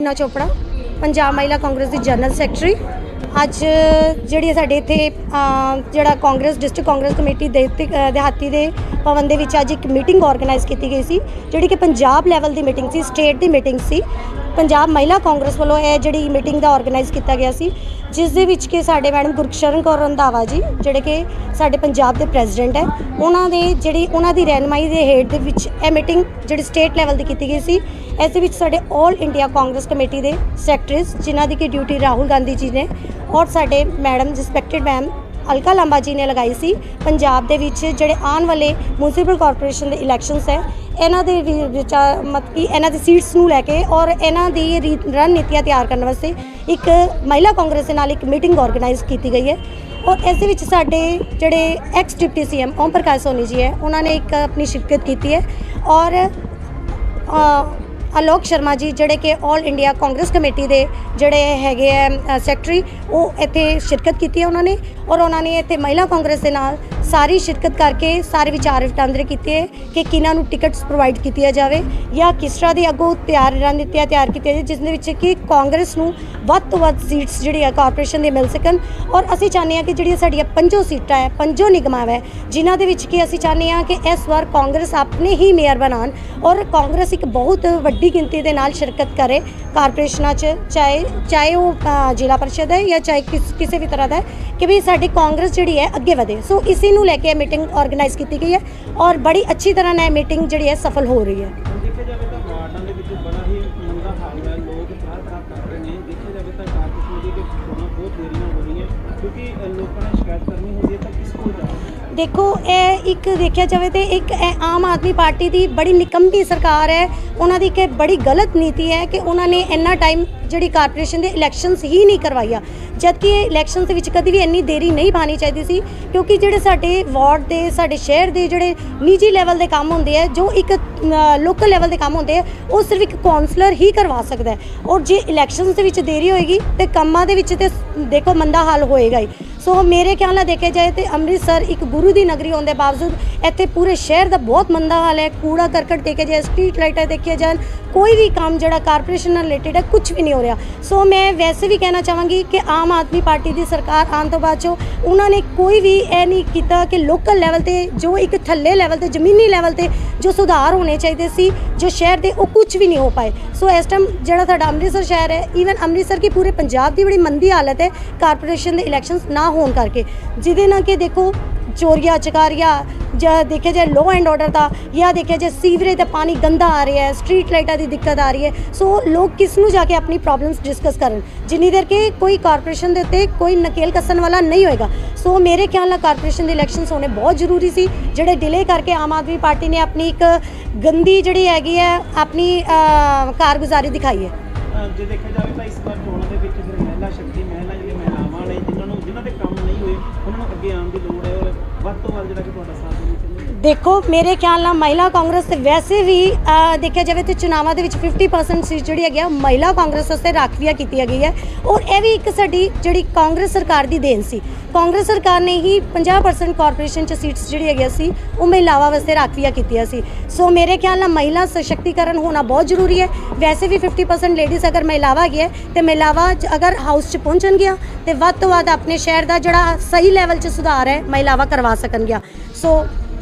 ਨੀਨਾ ਚੋਪੜਾ, ਪੰਜਾਬ ਮਹਿਲਾ ਕਾਂਗਰਸ ਦੀ general secretary. ਅੱਜ ਜਿਹੜੀ ਸਾਡੇ ਇੱਥੇ ਜਿਹੜਾ ਕਾਂਗਰਸ, ਡਿਸਟ੍ਰਿਕਟ ਕਾਂਗਰਸ ਕਮੇਟੀ ਦੇ ਦਿਹਾਤੀ ਦੇ ਭਵਨ ਦੇ ਵਿੱਚ ਅੱਜ ਇੱਕ ਮੀਟਿੰਗ ਆਰਗੇਨਾਈਜ਼ ਕੀਤੀ ਗਈ ਸੀ, ਜਿਹੜੀ ਕਿ ਪੰਜਾਬ ਲੈਵਲ ਦੀ ਮੀਟਿੰਗ ਸੀ, ਸਟੇਟ ਦੀ ਮੀਟਿੰਗ ਸੀ। ਪੰਜਾਬ ਮਹਿਲਾ ਕਾਂਗਰਸ ਵੱਲੋਂ ਇਹ ਜਿਹੜੀ ਮੀਟਿੰਗ ਦਾ ਆਰਗੇਨਾਈਜ਼ ਕੀਤਾ ਗਿਆ ਸੀ, ਜਿਸ ਦੇ ਵਿੱਚ ਕਿ ਸਾਡੇ ਮੈਡਮ ਗੁਰਕਸ਼ਰਨ ਕੌਰ ਰੰਧਾਵਾ ਜੀ, ਜਿਹੜੇ ਕਿ ਸਾਡੇ ਪੰਜਾਬ ਦੇ ਪ੍ਰੈਜ਼ੀਡੈਂਟ ਹੈ, ਉਹਨਾਂ ਦੇ ਜਿਹੜੀ ਉਹਨਾਂ ਦੀ ਰਹਿਨਮਾਈ ਦੇ ਹੇਠ ਦੇ ਵਿੱਚ ਇਹ ਮੀਟਿੰਗ ਜਿਹੜੀ ਸਟੇਟ ਲੈਵਲ ਦੀ ਕੀਤੀ ਗਈ ਸੀ, ਇਸ ਦੇ ਵਿੱਚ ਸਾਡੇ 올 ਇੰਡੀਆ ਕਾਂਗਰਸ ਕਮੇਟੀ ਦੇ ਸੈਕਟਰੀਜ਼ ਜਿਨ੍ਹਾਂ ਦੀ ਕਿ ਡਿਊਟੀ ਰਾਹੁਲ ਗਾਂਧੀ ਜੀ ਨੇ ਔਰ ਸਾਡੇ madam respected ma'am Alka Lamba ji ਨੇ ਲਗਾਈ ਸੀ, ਪੰਜਾਬ ਦੇ ਵਿੱਚ ਜਿਹੜੇ ਆਉਣ ਵਾਲੇ ਮਿਊਨਿਸਪਲ ਕਾਰਪੋਰੇਸ਼ਨ ਦੇ ਇਲੈਕਸ਼ਨਸ ਹੈ ਇਹਨਾਂ ਦੇ ਵੀ ਮਤ ਕਿ ਇਹਨਾਂ ਦੀ ਸੀਟਸ ਨੂੰ ਲੈ ਕੇ ਔਰ ਇਹਨਾਂ ਦੀ ਰੀ- ਰਣਨੀਤੀਆਂ ਤਿਆਰ ਕਰਨ ਵਾਸਤੇ ਇੱਕ ਮਹਿਲਾ ਕਾਂਗਰਸ ਦੇ ਨਾਲ ਇੱਕ ਮੀਟਿੰਗ ਆਰਗੇਨਾਈਜ਼ ਕੀਤੀ ਗਈ ਹੈ। ਔਰ ਇਸ ਦੇ ਵਿੱਚ ਸਾਡੇ ਜਿਹੜੇ ex deputy CM Om Prakash Soni ji ਹੈ, ਉਹਨਾਂ ਨੇ ਇੱਕ ਆਪਣੀ ਸ਼ਿਰਕਤ ਕੀਤੀ ਹੈ। ਔਰ ਅਲੋਕ ਸ਼ਰਮਾ ਜੀ, ਜਿਹੜੇ ਕਿ 올 ਇੰਡੀਆ ਕਾਂਗਰਸ ਕਮੇਟੀ ਦੇ ਜਿਹੜੇ ਹੈਗੇ ਆ ਸੈਕਟਰੀ ਉਹ ਇੱਥੇ ਸ਼ਿਰਕਤ ਕੀਤੀ ਹੈ ਉਹਨਾਂ ਨੇ ਔਰ ਉਹਨਾਂ ਨੇ ਇੱਥੇ ਮਹਿਲਾ ਕਾਂਗਰਸ ਦੇ ਨਾਲ ਸਾਰੀ ਸ਼ਿਰਕਤ ਕਰਕੇ ਸਾਰੇ ਵਿਚਾਰ ਵਟਾਂਦਰੇ ਕੀਤੇ ਹੈ ਕਿ ਕਿਹਨਾਂ ਨੂੰ ਟਿਕਟਸ ਪ੍ਰੋਵਾਈਡ ਕੀਤੀਆਂ ਜਾਵੇ ਜਾਂ ਕਿਸ ਤਰ੍ਹਾਂ ਦੀ ਅੱਗੋਂ ਤਿਆਰ ਰਣਨੀਤੀਆਂ ਤਿਆਰ ਕੀਤੀਆਂ ਜਾਵੇ ਜਿਸ ਦੇ ਵਿੱਚ ਕਿ ਕਾਂਗਰਸ ਨੂੰ ਵੱਧ ਤੋਂ ਵੱਧ ਸੀਟਸ ਜਿਹੜੀ ਆ ਕਾਰਪੋਰੇਸ਼ਨ ਦੇ ਮਿਲ ਸਕਣ ਔਰ ਅਸੀਂ ਚਾਹੁੰਦੇ ਹਾਂ ਕਿ ਜਿਹੜੀਆਂ ਸਾਡੀਆਂ ਪੰਜੋ ਸੀਟਾਂ ਹੈ, ਪੰਜੋ ਨਿਗਮਾਂ ਹੈ, ਜਿਨ੍ਹਾਂ ਦੇ ਵਿੱਚ ਕਿ ਅਸੀਂ ਚਾਹੁੰਦੇ ਹਾਂ ਕਿ ਇਸ ਵਾਰ ਕਾਂਗਰਸ ਆਪਣੇ ਹੀ ਮੇਅਰ ਬਣਾਉਣ ਔਰ ਕਾਂਗਰਸ ਇੱਕ ਬਹੁਤ ਵੱਡੀ ਵੱਡੀ ਗਿਣਤੀ ਦੇ ਨਾਲ ਸ਼ਿਰਕਤ ਕਰੇ। ਕਾਰਪੋਰੇਸ਼ਨਾਂ 'ਚ ਚਾਹੇ ਚਾਹੇ ਉਹ ਜ਼ਿਲ੍ਹਾ ਪਰਿਸ਼ਦ ਹੈ ਜਾਂ ਚਾਹੇ ਕਿਸ, ਕਿਸੇ ਵੀ ਤਰ੍ਹਾਂ ਦਾ ਕਿ ਵੀ ਸਾਡੀ ਕਾਂਗਰਸ ਜਿਹੜੀ ਹੈ ਅੱਗੇ ਵਧੇ। ਸੋ ਇਸੇ ਨੂੰ ਲੈ ਕੇ ਮੀਟਿੰਗ ਆਰਗੇਨਾਈਜ਼ ਕੀਤੀ ਗਈ ਹੈ ਔਰ ਬੜੀ ਅੱਛੀ ਤਰ੍ਹਾਂ ਨਾਲ ਮੀਟਿੰਗ ਜਿਹੜੀ ਹੈ ਸਫਲ ਹੋ ਰਹੀ ਹੈ। ਦੇਖੋ, ਇਹ ਇੱਕ ਦੇਖਿਆ ਜਾਵੇ ਤੇ ਇੱਕ ਇਹ ਆਮ ਆਦਮੀ ਪਾਰਟੀ ਦੀ ਬੜੀ ਨਿਕੰਮੀ ਸਰਕਾਰ ਹੈ। ਉਹਨਾਂ ਦੀ ਇੱਕ ਬੜੀ ਗਲਤ ਨੀਤੀ ਹੈ ਕਿ ਉਹਨਾਂ ਨੇ ਇੰਨਾ ਟਾਈਮ ਜਿਹੜੀ ਕਾਰਪੋਰੇਸ਼ਨ ਦੇ ਇਲੈਕਸ਼ਨਸ ਹੀ ਨਹੀਂ ਕਰਵਾਈਆਂ। ਜਦਕਿ ਇਹ ਇਲੈਕਸ਼ਨਸ ਦੇ ਵਿੱਚ ਕਦੀ ਵੀ ਇੰਨੀ ਦੇਰੀ ਨਹੀਂ ਪਾਣੀ ਚਾਹੀਦੀ ਸੀ, ਕਿਉਂਕਿ ਜਿਹੜੇ ਸਾਡੇ ਵਾਰਡ ਦੇ, ਸਾਡੇ ਸ਼ਹਿਰ ਦੇ ਜਿਹੜੇ ਨਿੱਜੀ ਲੈਵਲ ਦੇ ਕੰਮ ਹੁੰਦੇ ਆ, ਜੋ ਇੱਕ ਲੋਕਲ ਲੈਵਲ ਦੇ ਕੰਮ ਹੁੰਦੇ ਆ, ਉਹ ਸਿਰਫ ਇੱਕ ਕਾਉਂਸਲਰ ਹੀ ਕਰਵਾ ਸਕਦਾ ਹੈ। ਔਰ ਜੇ ਇਲੈਕਸ਼ਨਸ ਦੇ ਵਿੱਚ ਦੇਰੀ ਹੋਏਗੀ ਤੇ ਕੰਮਾਂ ਦੇ ਵਿੱਚ ਤੇ ਦੇਖੋ ਮੰਦਾ ਹਾਲ ਹੋਏਗਾ ਹੀ। ਸੋ ਮੇਰੇ ਖਿਆਲ ਨਾਲ ਦੇਖਿਆ ਜਾਏ ਤੇ ਅੰਮ੍ਰਿਤਸਰ ਇੱਕ ਗੁਰੂ ਦੀ ਨਗਰੀ ਹੋਣ ਦੇ ਬਾਵਜੂਦ ਇੱਥੇ ਪੂਰੇ ਸ਼ਹਿਰ ਦਾ ਬਹੁਤ ਮੰਦਾ ਹਾਲ ਹੈ। ਕੂੜਾ ਕਰਕਟ ਦੇਖਿਆ ਜਾਏ, ਸਟਰੀਟ ਲਾਈਟਾਂ ਦੇਖਿਆ ਜਾਣ, ਕੋਈ ਵੀ ਕੰਮ ਜਿਹੜਾ ਕਾਰਪੋਰੇਸ਼ਨ ਨਾਲ ਰਿਲੇਟਡ ਹੈ ਕੁਝ ਵੀ ਨਹੀਂ ਹੋ ਰਿਹਾ। ਸੋ ਮੈਂ ਵੈਸੇ ਵੀ ਕਹਿਣਾ ਚਾਹਾਂਗੀ ਕਿ ਆਮ ਆਦਮੀ ਪਾਰਟੀ ਦੀ ਸਰਕਾਰ ਆਉਣ ਤੋਂ ਬਾਅਦ ਚੋਂ ਉਹਨਾਂ ਨੇ ਕੋਈ ਵੀ ਇਹ ਨਹੀਂ ਕੀਤਾ ਕਿ ਲੋਕਲ ਲੈਵਲ ਤੇ ਜੋ ਇੱਕ ਥੱਲੇ ਲੈਵਲ ਤੇ, ਜ਼ਮੀਨੀ ਲੈਵਲ ਤੇ ਜੋ ਸੁਧਾਰ ਹੋਣੇ ਚਾਹੀਦੇ ਸੀ, ਜੋ ਸ਼ਹਿਰ ਦੇ, ਉਹ ਕੁਝ ਵੀ ਨਹੀਂ ਹੋ ਪਾਏ। ਸੋ ਇਸ ਟਾਈਮ ਜਿਹੜਾ ਸਾਡਾ ਅੰਮ੍ਰਿਤਸਰ ਸ਼ਹਿਰ ਹੈ ਈਵਨ ਅੰਮ੍ਰਿਤਸਰ ਕੀ ਪੂਰੇ ਪੰਜਾਬ ਦੀ ਬੜੀ ਮੰਦੀ ਹਾਲਤ ਹੈ, ਕਾਰਪੋਰੇਸ਼ਨ ਦੇ ਇਲੈਕਸ਼ਨਸ ਨਾ ਹੋਣ ਕਰਕੇ। ਜਿਹਦੇ ਨਾਲ ਕਿ ਦੇਖੋ, ਚੋਰੀਆਂ, ਚਕਾਰੀਆਂ, ਜਾਂ ਦੇਖਿਆ ਜਾਏ ਲੋ ਐਂਡ ਆਰਡਰ ਦਾ, ਜਾਂ ਦੇਖਿਆ ਜਾਏ ਸੀਵਰੇਜ ਦਾ ਪਾਣੀ ਗੰਦਾ ਆ ਰਿਹਾ ਹੈ ਸਟਰੀਟ ਲਾਈਟਾਂ ਦੀ ਦਿੱਕਤ ਆ ਰਹੀ ਹੈ। ਸੋ ਲੋਕ ਕਿਸ ਨੂੰ ਜਾ ਕੇ ਆਪਣੀ ਪ੍ਰੋਬਲਮਸ ਡਿਸਕਸ ਕਰਨ? ਜਿੰਨੀ ਦੇਰ ਕਿ ਕੋਈ ਕਾਰਪੋਰੇਸ਼ਨ ਦੇ ਉੱਤੇ ਕੋਈ ਨਕੇਲ ਕੱਸਣ ਵਾਲਾ ਨਹੀਂ ਹੋਏਗਾ। ਸੋ ਮੇਰੇ ਖਿਆਲ ਨਾਲ ਕਾਰਪੋਰੇਸ਼ਨ ਦੇ ਇਲੈਕਸ਼ਨਸ ਹੋਣੇ ਬਹੁਤ ਜ਼ਰੂਰੀ ਸੀ, ਜਿਹੜੇ ਡਿਲੇ ਕਰਕੇ ਆਮ ਆਦਮੀ ਪਾਰਟੀ ਨੇ ਆਪਣੀ ਇੱਕ ਗੰਦੀ ਜਿਹੜੀ ਹੈਗੀ ਹੈ, ਆਪਣੀ ਕਾਰਗੁਜ਼ਾਰੀ ਦਿਖਾਈ ਹੈ। ਜੇ ਦੇਖਿਆ ਜਾਵੇ ਤਾਂ ਇਸ ਵਾਰ ਚੋਣਾਂ ਵੱਧ ਜਿਹੜਾ ਕਿ ਤੁਹਾਡਾ ਸਾਥ ਦੇਖੋ, ਮੇਰੇ ਖਿਆਲ ਨਾਲ ਮਹਿਲਾ ਕਾਂਗਰਸ ਤੇ ਵੈਸੇ ਵੀ ਦੇਖਿਆ ਜਾਵੇ ਤੇ ਚੁਣਾਵਾਂ ਦੇ ਵਿੱਚ 50% ਸੀਟ ਜਿਹੜੀ ਹੈਗੀ ਆ ਮਹਿਲਾ ਕਾਂਗਰਸ ਵਾਸਤੇ ਰਾਖਵੀਆਂ ਕੀਤੀਆਂ ਗਈ ਹੈ ਔਰ ਇਹ ਵੀ ਇੱਕ ਸਾਡੀ ਜਿਹੜੀ ਕਾਂਗਰਸ ਸਰਕਾਰ ਦੀ ਦੇਣ ਸੀ। ਕਾਂਗਰਸ ਸਰਕਾਰ ਨੇ ਹੀ 50% ਕਾਰਪੋਰੇਸ਼ਨ ਚ ਸੀਟਸ ਜਿਹੜੀ ਹੈਗੀਆਂ ਸੀ, ਉਹ ਮਹਿਲਾਵਾਂ ਵਾਸਤੇ ਰਾਖਵੀਆਂ ਕੀਤੀਆਂ ਸੀ। ਸੋ ਮੇਰੇ ਖਿਆਲ ਨਾਲ ਮਹਿਲਾ ਸਸ਼ਕਤੀਕਰਨ ਹੋਣਾ ਬਹੁਤ ਜ਼ਰੂਰੀ ਹੈ। ਵੈਸੇ ਵੀ 50% ਲੇਡੀਜ਼ ਅਗਰ ਮਹਿਲਾਵਾਂ ਹੈਗੀ ਹੈ ਤੇ ਮਹਿਲਾਵਾਂ ਜ- ਅਗਰ ਹਾਊਸ 'ਚ ਪਹੁੰਚਣਗੀਆਂ ਤੇ ਵੱਧ ਤੋਂ ਵੱਧ ਆਪਣੇ ਸ਼ਹਿਰ ਦਾ ਜਿਹੜਾ ਸਹੀ ਲੈਵਲ 'ਚ ਸੁਧਾਰ ਹੈ, ਮਹਿਲਾਵਾਂ ਕਰਵਾ ਸਕਣਗੀਆਂ। ਸੋ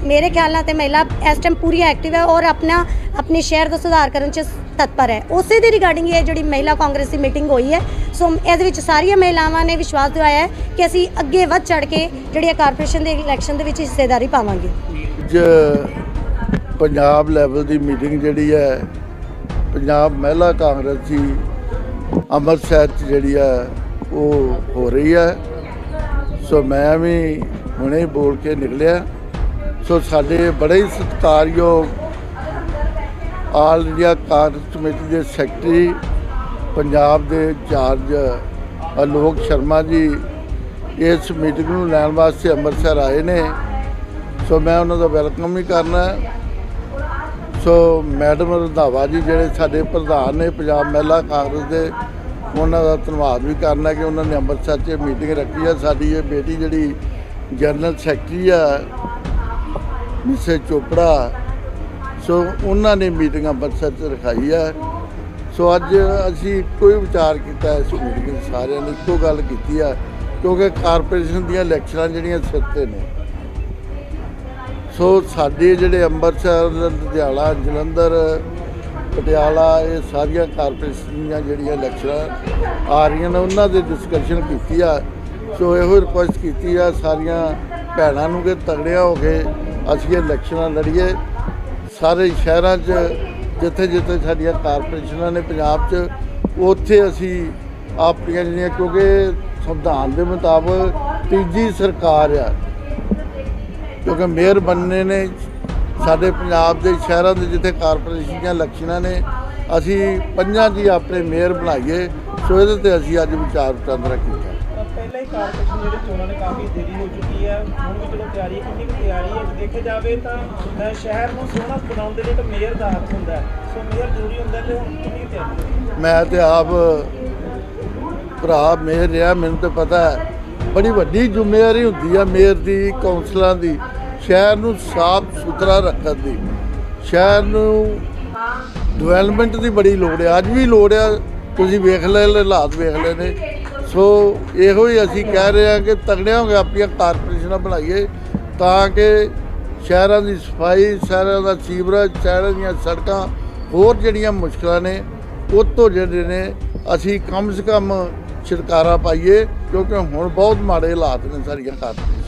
ਮੇਰੇ ਖਿਆਲ ਨਾਲ ਤੇ ਮਹਿਲਾ ਇਸ ਟਾਈਮ ਪੂਰੀ ਐਕਟਿਵ ਹੈ ਔਰ ਆਪਣਾ, ਆਪਣੇ ਸ਼ਹਿਰ ਦਾ ਸੁਧਾਰ ਕਰਨ 'ਚ ਤਤਪਰ ਹੈ। ਉਸੇ ਦੇ ਰਿਗਾਰਡਿੰਗ ਇਹ ਜਿਹੜੀ ਮਹਿਲਾ ਕਾਂਗਰਸ ਦੀ ਮੀਟਿੰਗ ਹੋਈ ਹੈ, ਸੋ ਇਹਦੇ ਵਿੱਚ ਸਾਰੀਆਂ ਮਹਿਲਾਵਾਂ ਨੇ ਵਿਸ਼ਵਾਸ ਦਿਵਾਇਆ ਹੈ ਕਿ ਅਸੀਂ ਅੱਗੇ ਵੱਧ ਚੜ ਕੇ ਜਿਹੜੀ ਕਾਰਪੋਰੇਸ਼ਨ ਦੇ ਇਲੈਕਸ਼ਨ ਦੇ ਵਿੱਚ ਹਿੱਸੇਦਾਰੀ ਪਾਵਾਂਗੇ। ਅੱਜ ਪੰਜਾਬ ਲੈਵਲ ਦੀ ਮੀਟਿੰਗ ਜਿਹੜੀ ਹੈ, ਪੰਜਾਬ ਮਹਿਲਾ ਕਾਂਗਰਸ ਦੀ ਅੰਮ੍ਰਿਤਸਰ 'ਚ ਜਿਹੜੀ ਹੈ, ਉਹ ਹੋ ਰਹੀ ਹੈ। ਸੋ ਮੈਂ ਵੀ ਹੁਣੇ ਬੋਲ ਕੇ ਨਿਕਲਿਆ। ਸੋ ਸਾਡੇ ਬੜੇ ਹੀ ਸਤਿਕਾਰਯੋਗ ਆਲ ਇੰਡੀਆ ਕਾਂਗਰਸ ਕਮੇਟੀ ਦੇ ਸੈਕਟਰੀ, ਪੰਜਾਬ ਦੇ ਇੰਚਾਰਜ ਅਲੋਕ ਸ਼ਰਮਾ ਜੀ, ਇਸ ਮੀਟਿੰਗ ਨੂੰ ਲੈਣ ਵਾਸਤੇ ਅੰਮ੍ਰਿਤਸਰ ਆਏ ਨੇ। ਸੋ ਮੈਂ ਉਹਨਾਂ ਦਾ ਵੈਲਕਮ ਵੀ ਕਰਨਾ ਸੋ ਮੈਡਮ ਰੰਧਾਵਾ ਜੀ ਜਿਹੜੇ ਸਾਡੇ ਪ੍ਰਧਾਨ ਨੇ ਪੰਜਾਬ ਮਹਿਲਾ ਕਾਂਗਰਸ ਦੇ, ਉਹਨਾਂ ਦਾ ਧੰਨਵਾਦ ਵੀ ਕਰਨਾ ਕਿ ਉਹਨਾਂ ਨੇ ਅੰਮ੍ਰਿਤਸਰ 'ਚ ਮੀਟਿੰਗ ਰੱਖੀ ਹੈ। ਸਾਡੀ ਇਹ ਬੇਟੀ ਜਿਹੜੀ ਜਨਰਲ ਸੈਕਟਰੀ ਆ ਮਿਸੇ ਚੋਪੜਾ, ਸੋ ਉਹਨਾਂ ਨੇ ਮੀਟਿੰਗਾਂ ਅੰਮ੍ਰਿਤਸਰ 'ਚ ਰਖਾਈ ਹੈ ਸੋ ਅੱਜ ਅਸੀਂ ਇੱਕੋ ਹੀ ਵਿਚਾਰ ਕੀਤਾ ਇਸ ਮੀਟਿੰਗ ਸਾਰਿਆਂ ਨੇ ਇੱਕੋ ਗੱਲ ਕੀਤੀ ਆ, ਕਿਉਂਕਿ ਕਾਰਪੋਰੇਸ਼ਨ ਦੀਆਂ ਇਲੈਕਸ਼ਨਾਂ ਜਿਹੜੀਆਂ ਸਿਰ ਤੇ ਨੇ। ਸੋ ਸਾਡੇ ਜਿਹੜੇ ਅੰਮ੍ਰਿਤਸਰ, ਲੁਧਿਆਣਾ, ਜਲੰਧਰ, ਪਟਿਆਲਾ, ਇਹ ਸਾਰੀਆਂ ਕਾਰਪੋਰੇਸ਼ਨ ਦੀਆਂ ਜਿਹੜੀਆਂ ਇਲੈਕਸ਼ਨਾਂ ਆ ਰਹੀਆਂ ਨੇ, ਉਹਨਾਂ ਦੇ ਡਿਸਕਸ਼ਨ ਕੀਤੀ ਆ। ਸੋ ਇਹੋ ਰਿਕੁਐਸਟ ਕੀਤੀ ਆ, ਸਾਰੀਆਂ ਭੈਣਾਂ ਨੂੰ ਕਿ ਤਗੜਿਆ ਹੋ ਕੇ ਅਸੀਂ ਇਲੈਕਸ਼ਨਾਂ ਲੜੀਏ, ਸਾਰੇ ਸ਼ਹਿਰਾਂ 'ਚ, ਜਿੱਥੇ ਜਿੱਥੇ ਸਾਡੀਆਂ ਕਾਰਪੋਰੇਸ਼ਨਾਂ ਨੇ ਪੰਜਾਬ 'ਚ, ਉੱਥੇ ਅਸੀਂ ਆਪਣੀਆਂ ਜਿਹੜੀਆਂ, ਕਿਉਂਕਿ ਸੰਵਿਧਾਨ ਦੇ ਮੁਤਾਬਕ ਤੀਜੀ ਸਰਕਾਰ ਆ। ਕਿਉਂਕਿ ਮੇਅਰ ਬਣਨੇ ਨੇ, ਸਾਡੇ ਪੰਜਾਬ ਦੇ ਸ਼ਹਿਰਾਂ ਦੇ ਜਿੱਥੇ ਕਾਰਪੋਰੇਸ਼ਨ ਦੀਆਂ ਇਲੈਕਸ਼ਨਾਂ ਨੇ, ਅਸੀਂ ਪੰਜਾਂ ਦੀ ਆਪਣੇ ਮੇਅਰ ਬਣਾਈਏ, ਸੋ ਇਹਦੇ ਤੇ ਅਸੀਂ ਅੱਜ ਵਿਚਾਰ ਵਟਾਂਦਰਾ ਕੀਤਾ। ਪਹਿਲਾਂ ਹੀ ਕਾਰਪੋਰੇਸ਼ਨ ਜਿਹੜੇ ਚੋਣਾਂ ਨੇ ਕਾਫੀ ਦੇਰੀ ਹੋ ਚੁੱਕੀ ਹੈ ਹੁਣ ਵੀ ਚਲੋ ਤਿਆਰੀ ਕਿੰਨੀ ਕੁ ਤਿਆਰੀ ਹੈ। ਦੇਖਿਆ ਜਾਵੇ ਤਾਂ ਅ, ਸ਼ਹਿਰ ਨੂੰ ਸੋਹਣਾ ਬਣਾਉਣ ਦੇ ਲਈ ਇੱਕ ਮੇਅਰ ਦਾ ਹੱਥ ਹੁੰਦਾ ਹੈ। ਸੋ ਮੇਅਰ ਜ਼ਰੂਰੀ ਹੁੰਦਾ ਤੇ ਹੁਣ ਕਿੰਨੀ ਕੁ ਤਿਆਰੀ ਹੈ ਮੈਂ ਤੇ ਆਪ ਭਰਾ ਮੇਅਰ ਰਿਹਾ ਮੈਨੂੰ ਤਾਂ ਪਤਾ ਹੈ ਬੜੀ ਵੱਡੀ ਜ਼ਿੰਮੇਵਾਰੀ ਹੁੰਦੀ ਆ ਮੇਅਰ ਦੀ ਕੌਂਸਲਰਾਂ ਦੀ ਸ਼ਹਿਰ ਨੂੰ ਸਾਫ਼ ਸੁਥਰਾ ਰੱਖਣ ਦੀ। ਸ਼ਹਿਰ ਨੂੰ ਡਿਵੈਲਪਮੈਂਟ ਦੀ ਬੜੀ ਲੋੜ ਹੈ। ਅੱਜ ਵੀ ਲੋੜ ਆ ਤੁਸੀਂ ਵੇਖ ਲੈ ਹਾਲਾਤ ਵੇਖ ਲਏ ਨੇ ਸੋ ਇਹੋ ਹੀ ਅਸੀਂ ਕਹਿ ਰਹੇ ਹਾਂ ਕਿ ਤਗੜਿਆਂ ਹੋ ਕੇ ਆਪਣੀਆਂ ਕਾਰਪੋਰੇਸ਼ਨਾਂ ਬਣਾਈਏ ਤਾਂ ਕਿ ਸ਼ਹਿਰਾਂ ਦੀ ਸਫ਼ਾਈ, ਸ਼ਹਿਰਾਂ ਦਾ ਸੀਵਰੇਜ, ਸ਼ਹਿਰਾਂ ਦੀਆਂ ਸੜਕਾਂ, ਹੋਰ ਜਿਹੜੀਆਂ ਮੁਸ਼ਕਲਾਂ ਨੇ ਉਹ ਤੋਂ ਜਿਹੜੇ ਨੇ, ਅਸੀਂ ਕਮ ਸੇ ਕਮ ਛੁਟਕਾਰਾ ਪਾਈਏ ਕਿਉਂਕਿ ਹੁਣ ਬਹੁਤ ਮਾੜੇ ਹਾਲਾਤ ਨੇ ਸਾਰੀਆਂ ਕਾਰਪੋਰੇਸ਼ਨਾਂ